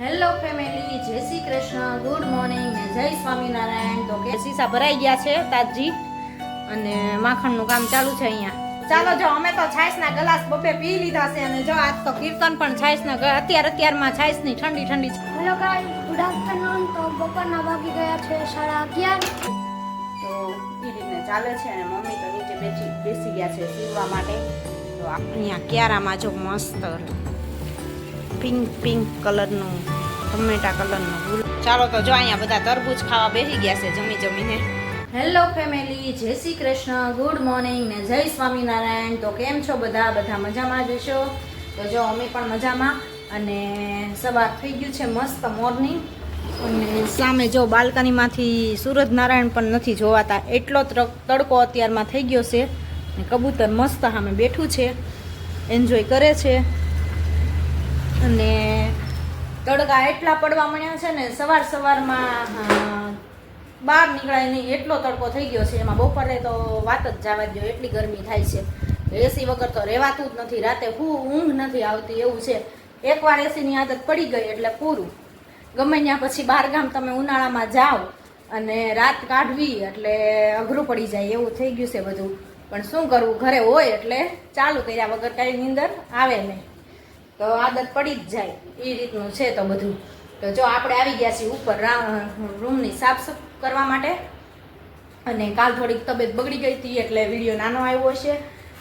Hello family જય Shri Krishna good morning ને જય સ્વામિનારાયણ. તો કે સીસા ભરાઈ ગયા છે તાજી અને માખણનું કામ ચાલુ છે અહીંયા. ચાલો જો અમે તો છાશના ગ્લાસ બપે પી લીધા છે અને જો આજ તો કીર્તન પણ છાશના અત્યાર અત્યારમાં છાશની ઠંડી ઠંડી છે. હેલો ગાઈસ ગુડ આફ્ટરનૂન તો બપોરના વાગી ગયા છે સાડા અગિયાર. તો એ રીતને ચાલે છે અને મમ્મી તો નીચે બેસી બેસી ગયા છે સીવવા માટે. તો અહીંયા ક્યારામાં જો મસ્ત પિંક પિંક કલરનું, ટમેટા કલરનું ચાલો તો જો અહીંયા બધા તરબૂચ ખાવા બેસી ગયા છે જમી જમીને. હેલો ફેમિલી જય શ્રી કૃષ્ણ ગુડ મોર્નિંગ ને જય સ્વામિનારાયણ. તો કેમ છો બધા? બધા મજામાં જ હશો? તો જો અમે પણ મજામાં અને સવાર થઈ ગયું છે મસ્ત મોર્નિંગ અને સામે જો બાલ્કનીમાંથી સૂરજનારાયણ પણ નથી જોવાતા. એટલો તડકો અત્યારમાં થઈ ગયો છે. કબૂતર મસ્ત સામે બેઠું છે. એન્જોય કરે છે. અને તડકા એટલા પડવા મળ્યા છે ને સવાર સવારમાં બહાર નીકળાય નહીં, એટલો તડકો થઈ ગયો છે. એમાં બપોરે તો વાત જ જવા દો એટલી ગરમી થાય છે. એસી વગર તો રહેવાતું જ નથી. રાતે હું ઊંઘ નથી આવતી એવું છે. એકવાર એસીની આદત પડી ગઈ એટલે પૂરું. ગમે ત્યાં પછી બહારગામ તમે ઉનાળામાં જાઓ અને રાત કાઢવી એટલે અઘરું પડી જાય એવું થઈ ગયું છે બધું. પણ શું કરવું? ઘરે હોય એટલે ચાલુ કર્યા વગર કાંઈ નીંદર આવે નહીં. તો આદત પડી જ જાય. એ રીતનું છે તો બધું. તો જો આપણે આવી ગયા છીએ ઉપર રૂમની સાફ કરવા માટે. અને કાલ થોડીક તબિયત બગડી ગઈ હતી એટલે વીડિયો નાનો આવ્યો છે.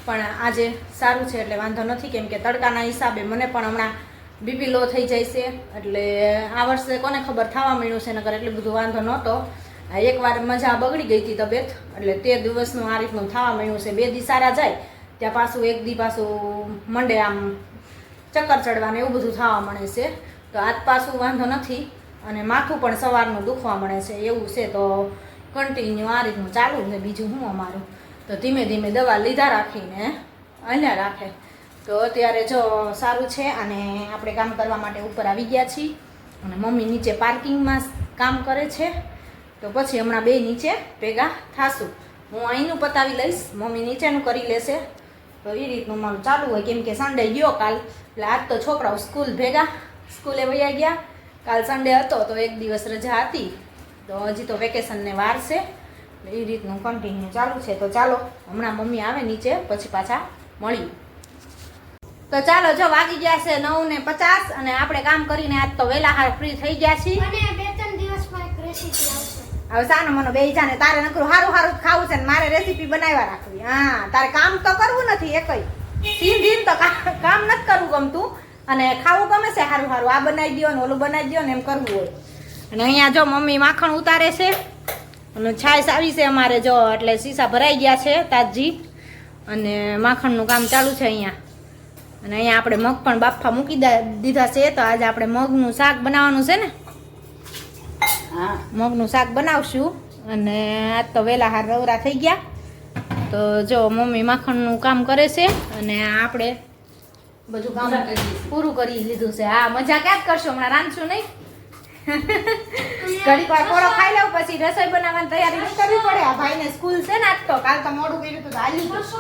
પણ આજે સારું છે એટલે વાંધો નથી કેમ કે તડકાના હિસાબે મને પણ હમણાં બીપી લો થઈ જાય છે. એટલે આ વર્ષે કોને ખબર થવા મળ્યું છે નગર એટલું બધું વાંધો નહોતો. એકવાર મજા બગડી ગઈ હતી તબિયત. એટલે તે દિવસનું આ રીતનું થવા મળ્યું છે. બે દી સારા જાય, ત્યાં પાછું એક દી પાછું મંડે આમ ચક્કર ચડવાને એવું બધું થવા મળે છે. તો આજ પાછું વાંધો નથી અને માથું પણ સવારનું દુખવા મળે છે. એવું છે તો કન્ટિન્યુ આ રીતનું ચાલુ છે બીજું હું અમારું? તો ધીમે ધીમે દવા લીધા રાખીને અહીંયા રાખે. તો અત્યારે જો સારું છે અને આપણે કામ કરવા માટે ઉપર આવી ગયા છીએ અને મમ્મી નીચે પાર્કિંગમાં કામ કરે છે. તો પછી હમણાં બે નીચે ભેગા થાશું. હું અહીંનું પતાવી લઈશ, મમ્મી નીચેનું કરી લેશે. તો એ રીતનું મારું ચાલુ હોય. કેમ કે સન્ડે ગયો કાલ. એટલે આજ તો છોકરાઓ સ્કૂલ ભેગા. સ્કૂલે વયા ગયા. કાલ સન્ડે હતો તો એક દિવસ રજા હતી. તો હજી તો વેકેશનને વાર છે. એ રીતનું કન્ટિન્યુ ચાલુ છે. તો ચાલો, હમણાં મમ્મી આવે નીચે, પછી પાછા મળીએ. તો ચાલો, જો વાગી ગયા છે નવ ને પચાસ અને આપણે કામ કરીને આજ તો વહેલા હાર ફ્રી થઈ ગયા છીએ. હવે સાનો મનો બે જાને તારે નકરું હારું હારું ખાવું છે ને મારે રેસીપી બનાવ્યા રાખવી. હા, તારે કામ તો કરવું નથી એકય. સીન ધીન તો કામ નથી કરવું ગમતું. અને ખાવું ગમે છે હારું હારું. આ બનાવી દો ને ઓલું બનાવી દો ને એમ કરવું હોય. અને અહીંયા જો મમ્મી માખણ ઉતારે છે. અને છાશ આવી છે અમારે જો, એટલે સીસા ભરાઈ ગયા છે તાજી. અને માખણનું કામ ચાલુ છે અહીંયા. અને અહીંયા આપણે મગ પણ બાફા મૂકી દીધા છે. તો આજે આપણે મગનું શાક બનાવવાનું છે ને. મગનું શાક બનાવશું અને આજ તો વહેલા હાર રવરા થઈ ગયા. તો જો મમ્મી માખણનું કામ કરે છે અને આપણે બધું કામ પૂરું કરી લીધું છે. હા મજા ક્યાં કરશો હમણાં રાંધશું નહીં? ઘડીક વાર કોળો ખાઈ લઉં પછી રસોઈ બનાવવાની તૈયારી નહીં કરવી પડે. આ ભાઈને સ્કૂલ છે ને આજ તો કાલ તો મોડું કર્યું હતું તો હાલી માણસ.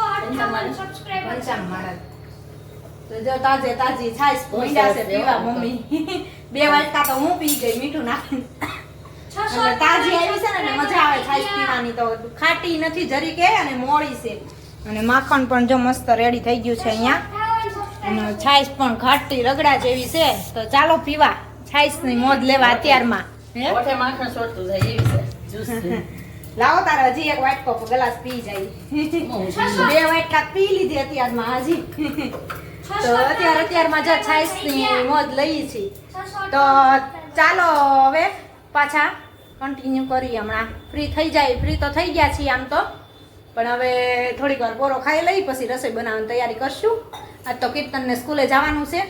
તો જો તાજે તાજી છાશ પીડા છે પીવા મમ્મી. બે વાટકા તો હું પી ગઈ મીઠું નાખીને. એટલે તાજી આવી છે ને મજા આવે છાશ પીવાની તો. ખાટી નથી જરી કે અને મોળી છે. અને માખણ પણ જો મસ્ત રેડી થઈ ગયું છે અહીંયા. અને છાશ પણ ખાટી રગડા જેવી છે. તો ચાલો પીવા. છાશની મોજ લેવા અત્યારમાં. હે? માખણ છોડતું જાય એવી છે. લાવો તારે હજી એક વાટકો ગ્લાસ પી જાય. બે વાટકા પી લીધી અત્યારમાં હજી. તો અત્યાર અત્યારમાં જ છાશની મોજ લઈએ છીએ તો ચાલો હવે પાછા. કન્ટિન્યુ કરીએ હમણાં ફ્રી થઈ જાય ફ્રી તો થઈ ગયા છીએ આમ તો. પણ હવે થોડીક વાર પોરો ખાઈ લઈ પછી રસોઈ બનાવવાની તૈયારી કરશું. આજ તો કીર્તનને સ્કૂલે જવાનું છે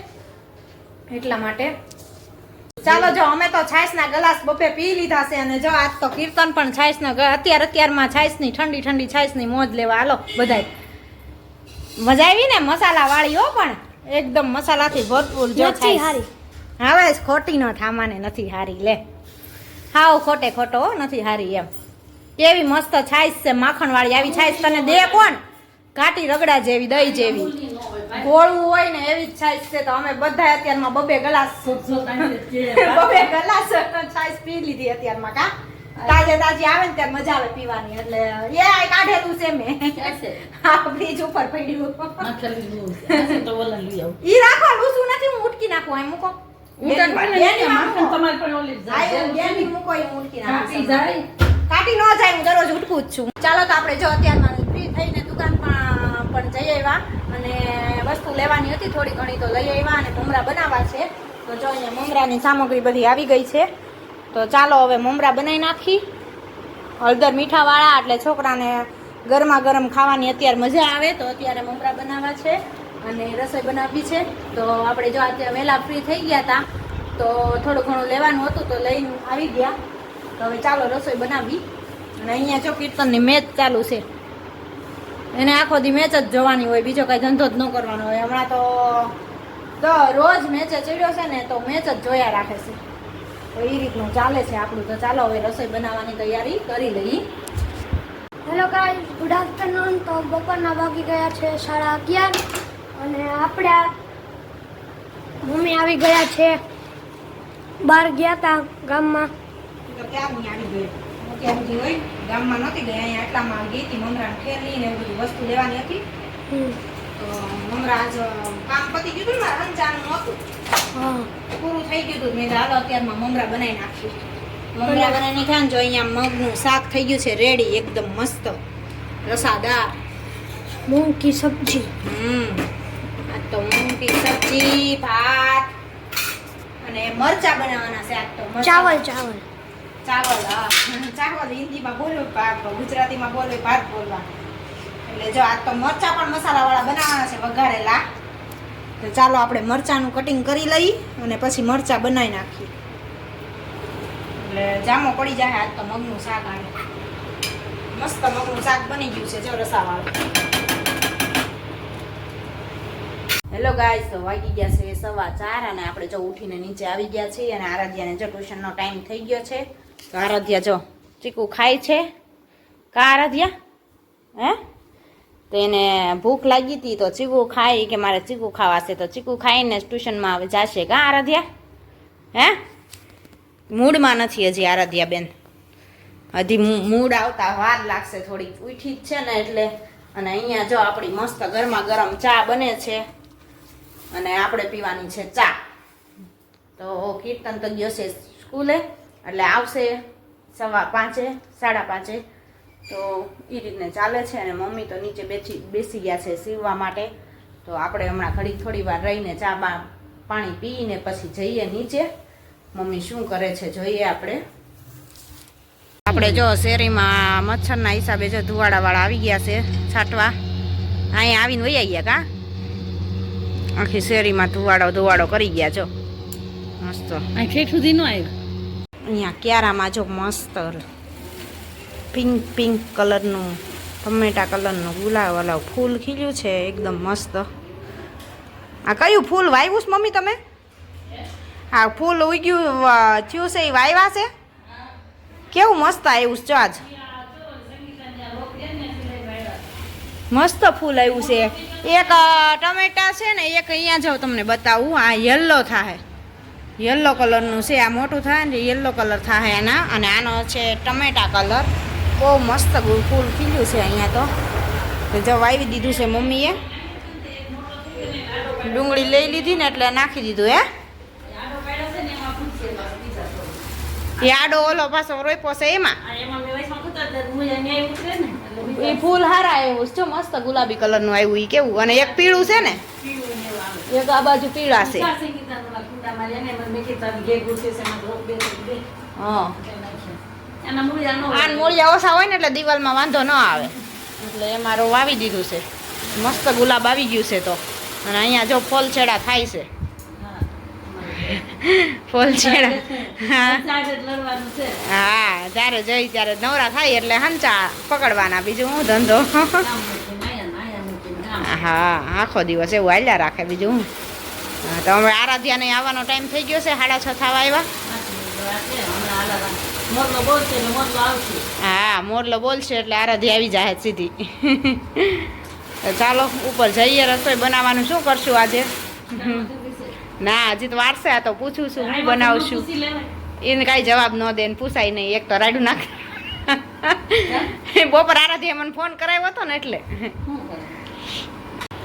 એટલા માટે. ચાલો જો અમે તો છાશના ગ્લાસ બપે પી લીધા છે અને જો આજ તો કીર્તન પણ છાશના અત્યાર અત્યારમાં છાશની ઠંડી ઠંડી છાશની મોજ લેવા. હાલો બધાય. મજા આવી ને મસાલા વાળી હો પણ? એકદમ મસાલાથી ભરપૂર જો છાશ. હવે ખોટી નો ઠામાને નથી હારી લે. હાવ ખોટે ખોટો નથી હારી એમ. કેવી મસ્ત છાઈસ છે માખણ વાળી આવી છાઈસ તને દે કોણ? કાટી રગડા જેવી દહીં જેવી. ગોળવું હોય ને એવી જ છાશ છે તો અમે બધા અત્યારમાં બબે ગ્લાસ બબે ગ્લાસ છાઈસ પી લીધી અત્યારમાં કા? તાજે તાજી આવે ને ત્યારે મજા આવે પીવાની એટલે એ આ કાઢેલું છે મેં. બ્રિજ આ ફ્રીજ ઉપર પડ્યું. ઈ રાખવા લૂસું નથી હું ઉટકી નાખું એમ મૂકો. બને ને, જાય. હું. કાઢી ન જાય દરરોજ ઉઠકું જ છું. ચાલો તો આપણે જો અત્યારમાં ફ્રી થઈને દુકાનમાં પણ જઈ આવ્યા અને વસ્તુ લેવાની હતી થોડી ઘણી તો લઈ આવ્યા અને મમરા બનાવવા છે. તો જો અહીંયા મમરાની સામગ્રી બધી આવી ગઈ છે. તો ચાલો હવે મમરા બનાવી નાખી. હળદર મીઠાવાળા એટલે છોકરાને ગરમા ગરમ ખાવાની અત્યારે મજા આવે તો અત્યારે મમરા બનાવવા છે. અને રસોઈ બનાવવી છે, તો આપણે જો અત્યારે વહેલા ફ્રી થઈ ગયા હતા તો થોડું ઘણું લેવાનું હતું, તો લઈને આવી ગયા. તો હવે ચાલો રસોઈ બનાવવી અને અહીંયા જો કીર્તનની મેચ ચાલુ છે. એને આખો દી મેચ જ જોવાની હોય, બીજો કાંઈ ધંધો જ ન કરવાનો હોય. હમણાં તો તો રોજ મેચ ચડ્યો છે ને, તો મેચ જ જોયા રાખે છે. તો એ રીતનું ચાલે છે આપણું. તો ચાલો હવે રસોઈ બનાવવાની તૈયારી કરી લઈએ. હેલો ગાઈસ ગુડ આફ્ટરનૂન તો બપોરના વાગી ગયા છે સાડા અગિયાર. અને આપણે મમ્મી આવી ગયા છે. બહાર ગયા હતા ગામમાં. ગામમાં નહોતી ગઈ અહીંયા એટલામાં ગઈ હતી મમરા ઠેરલી ને બધી વસ્તુ લેવાની હતી. મમરા આજ કામ પતી ગયું હતું ને રંજાનું હતું પૂરું થઈ ગયું હતું. મેં હાલો અત્યારમાં મમરા બનાવી નાખીએ મમરા બનાવીને ખાન જો અહીંયા મગનું શાક થઈ ગયું છે રેડી એકદમ મસ્ત. રસાદાર. મૂંગ સબ્જી. હમ. આ તો મૂંગની સબ્જી ભાત અને મરચા બનાવવાના છે આજ તો ચાવલ ચાવલ. ચાવલ હા. ચાવલ હિન્દીમાં બોલો ભાત ગુજરાતીમાં બોલો ભાત બોલવા. એટલે જો આજ તો મરચા પણ મસાલાવાળા બનાવવાના છે વઘારેલા. તો ચાલો આપણે મરચાનું કટિંગ કરી લઈ અને પછી મરચા બનાવી નાખીએ. એટલે જામો પડી જાય આજ તો મગનું શાક આવે મસ્ત મગનું શાક બની ગયું છે જો રસાવાળું. હેલો ગાય તો વાગી ગયા છે સવા ચાર અને આપણે જો ઉઠીને નીચે આવી ગયા છીએ અને આરાધ્યાને જો ટ્યુશનનો ટાઈમ થઈ ગયો છે. તો આરાધ્યા જો ચીકુ ખાય છે. કા આરાધ્યા? હે? તો એને ભૂખ લાગી હતી તો ચીકુ ખાઈ કે મારે ચીકુ ખાવાશે તો ચીકુ ખાઈને ટ્યુશનમાં હવે જશે. કા આરાધ્યા? હે? મૂડમાં નથી હજી આરાધ્યા બેન. હજી મૂડ આવતા વાર લાગશે થોડી ઉઠી જ છે ને એટલે. અને અહીંયા જો આપણી મસ્ત ગરમા ગરમ ચા બને છે. અને આપણે પીવાની છે ચા. તો કીર્તન તો ગયો છે સ્કૂલે, એટલે આવશે સવા પાંચે, સાડા પાંચે. તો એ રીતને ચાલે છે અને મમ્મી તો નીચે બેસી બેસી ગયા છે સીવવા માટે. તો આપણે હમણાં ઘડી થોડી વાર રહીને ચા બા પાણી પીને પછી જઈએ નીચે. મમ્મી શું કરે છે જોઈએ આપણે. આપણે જો શેરીમાં મચ્છરના હિસાબે જો ધુવાડાવાળા આવી ગયા છે છાંટવા. અહીંયા આવીને વહી ગયા કા? આખી શેરીમાં ધુવાડો ધુવાડો કરી ગયા જો મસ્ત. ઠેઠ સુધી નો આવ્યો અહીંયા ક્યારામાં જો મસ્ત પિંક પિંક કલરનું ટમેટા કલરનું ગુલાબ વાલાવ ફૂલ ખીલ્યું છે એકદમ મસ્ત. આ કયું ફૂલ વાવ્યું છે મમ્મી તમે? આ ફૂલ ઉગ્યું થયું છે એ વાવ્યા છે? કેવું મસ્ત આવ્યું છે જો આજ? મસ્ત ફૂલ આવ્યું છે. એક ટમેટા છે ને, એક અહીંયા જાઉં તમને બતાવું. આ યલો થાય યલો કલરનું છે. આ મોટું થાય ને, યલો કલર થાય એના. અને આનો છે ટમેટા કલર. બહુ મસ્ત ફૂલ ખીલ્યું છે અહીંયા તો. જો વાવી દીધું છે મમ્મીએ. ડુંગળી લઈ લીધી ને એટલે નાખી દીધું, હે? એ આડો ઓલો પાછો રોપ્યો છે એમાં. એ ફૂલ હારા આવ્યું છે મસ્ત ગુલાબી કલરનું આવ્યું એ કેવું? અને એક પીળું છે ને? એક આ બાજુ પીળા છે. આન મૂળિયા ઓછા હોય ને એટલે દિવાલમાં વાંધો ન આવે. એટલે એ મારો વાવી દીધું છે. મસ્ત ગુલાબ આવી ગયું છે તો. અને અહીંયા જો ફોલ છેડા થાય છે. ફોલ છેડા હા. જ્યારે જઈ ત્યારે નવરા થાય એટલે હંચા પકડવાના. બીજું હું ધંધો. હા આખો દિવસ એવું હાલ્યા રાખે. બીજું હું? તો હવે આરાધ્યાને આવવાનો ટાઈમ થઈ ગયો છે સાડા છ થવા આવ્યા. હા મોરલો બોલશે એટલે આરાધી આવી જાય સીધી. ચાલો ઉપર જઈએ રસોઈ બનાવવાનું. શું કરશું આજે? ના હજી તો વારસે આ તો પૂછું છું હું બનાવશું. છું એને કાંઈ જવાબ ન દે ને પૂછાય નહીં એક તો રાડું નાખ. બપોર આરાધ્યા મને ફોન કરાવ્યો હતો ને એટલે.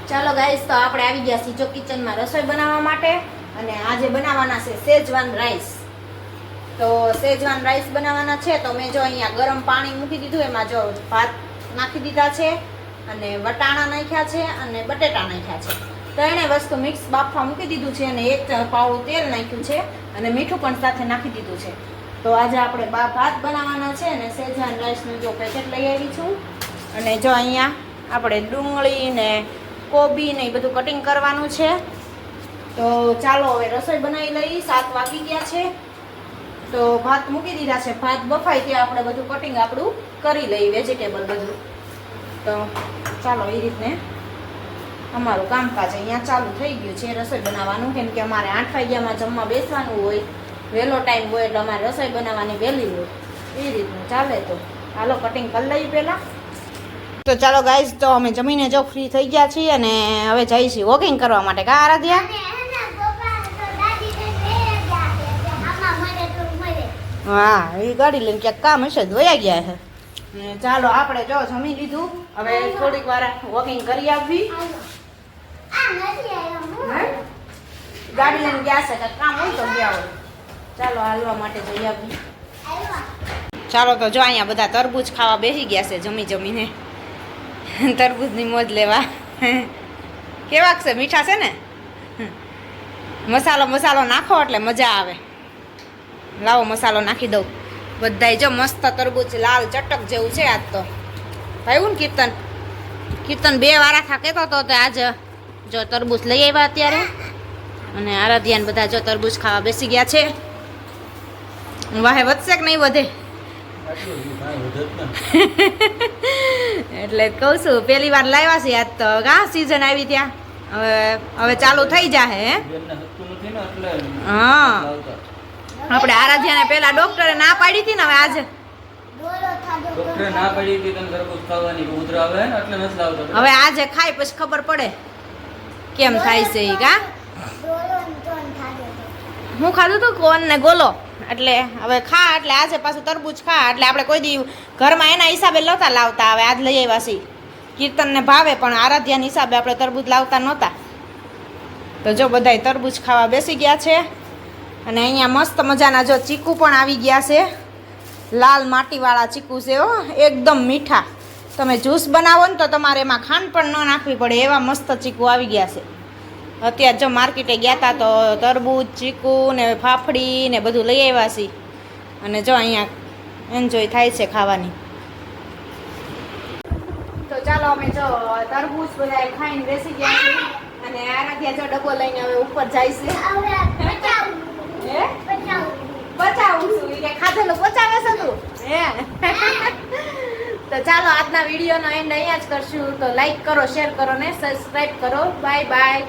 ચાલો ગાઈસ તો આપણે આવી ગયા છીએ જો કિચનમાં રસોઈ બનાવવા માટે અને આજે બનાવવાના છે સેજવાન રાઈસ. તો સેજવાન રાઈસ બનાવવાના છે તો મેં જો અહીંયા ગરમ પાણી મૂકી દીધું એમાં જો ભાત નાખી દીધા છે અને વટાણા નાખ્યા છે અને બટેટા નાખ્યા છે. ત્રણેય વસ્તુ મિક્સ બાફવા મૂકી દીધું છે અને એક પાવડું તેલ નાખ્યું છે અને મીઠું પણ સાથે નાખી દીધું છે. તો આજે આપણે બા ભાત બનાવવાના છે અને સેજાન રાઈસનું જો પેકેટ લઈ આવી છું. અને જો અહીંયા આપણે ડુંગળી ને કોબી ને એ બધું કટિંગ કરવાનું છે. તો ચાલો હવે રસોઈ બનાવી લઈ સાત વાગી ગયા છે. તો ભાત મૂકી દીધા છે. ભાત બફાય ત્યાં આપણે બધું કટિંગ આપણું કરી લઈ વેજીટેબલ બધું. તો ચાલો એ રીતને અમારું કામકાજ અહીંયા ચાલુ થઈ ગયું છે રસોઈ બનાવવાનું. કેમ કે અમારે આઠ વાગ્યામાં જમવા બેસવાનું હોય વહેલો ટાઈમ હોય એટલે અમારે રસોઈ બનાવવાની વહેલી હોય. એ રીતનું ચાલે તો. હાલો કટિંગ કરી લઈએ પહેલાં. તો ચાલો ગાઈઝ તો અમે જમીને જો ફ્રી થઈ ગયા છીએ અને હવે છીએ વોકિંગ કરવા માટે. કા આરાધ્યા? હા એ ગાડી લઈને ક્યાંક કામ હશે ધોયા ગયા છે. ચાલો આપણે જો જમી લીધું. હવે થોડીક વાર વોકિંગ કરી આવવી ચાલો હાલવા માટે જઈ આવી ચાલો તો જો અહીંયા બધા તરબૂચ ખાવા બેસી ગયા છે જમી જમીને. તરબૂચની મોજ લેવા. કેવાક છે? મીઠા છે ને? મસાલો મસાલો નાખો એટલે મજા આવે. લાવો મસાલો નાખી દઉં. બધાય જો મસ્ત તરબૂચ લાલ ચટક જેવું છે આજ તો. ભાઈ ને કીર્તન? કીર્તન બે વારા થા કહેતો હતો આજ જો તરબૂચ લઈ આવ્યા અત્યારે. અને આરાધ્યાન બધા જો તરબૂચ ખાવા બેસી ગયા છે. વાહે વધશે કે નહીં વધે? એટલે કહું છું પહેલી વાર લાવ્યા છે આજ તો કા સિઝન આવી ત્યાં. હવે હવે ચાલુ થઈ જાહે હે? હા. આપણે આરાધ્યાને પહેલા ડોક્ટરે ના પાડી હતી ને હવે આજે? હવે આજે ખાય પછી ખબર પડે. કેમ થાય છે એ કા? હું ખાધું તું કોન ને ગોલો? એટલે હવે ખા, એટલે આજે પાછું તરબૂચ ખા, એટલે આપણે કોઈ દી ઘરમાં એના હિસાબે નહોતા લાવતા, હવે આજ લઈ આવ્યા છીએ. કીર્તનને ભાવે, પણ આરાધ્યાના હિસાબે આપણે તરબૂચ લાવતા નહોતા. તો જો બધાય તરબૂચ ખાવા બેસી ગયા છે, અને અહીંયા મસ્ત મજાના જો ચીકુ પણ આવી ગયા છે. લાલ માટીવાળા ચીકુ છે હો, એકદમ મીઠા. તમે જ્યુસ બનાવો ને તો તમારે એમાં ખાંડ પણ ન નાખવી પડે એવા મસ્ત ચીકુ આવી ગયા છે. અત્યારે જો માર્કેટે ગયા હતા તો તરબૂચ ચીકુ ને ફાફડી ને બધું લઈ આવ્યા છીએ. અને જો અહીંયા એન્જોય થાય છે ખાવાની. તો ચાલો અમે જો તરબૂચ બધા ખાઈને બેસી ગયા છીએ. અને આનાથી જો ડબ્બો લઈને હવે ઉપર જાય છે. હે? પચાવું છું. ઈ ખાધેલું પચાવે છે તું? હે? તો ચાલો આજના વિડીયોનો એન્ડ અહીંયા જ કરશું. તો લાઈક કરો શેર કરો ને સબસ્ક્રાઈબ કરો. Bye bye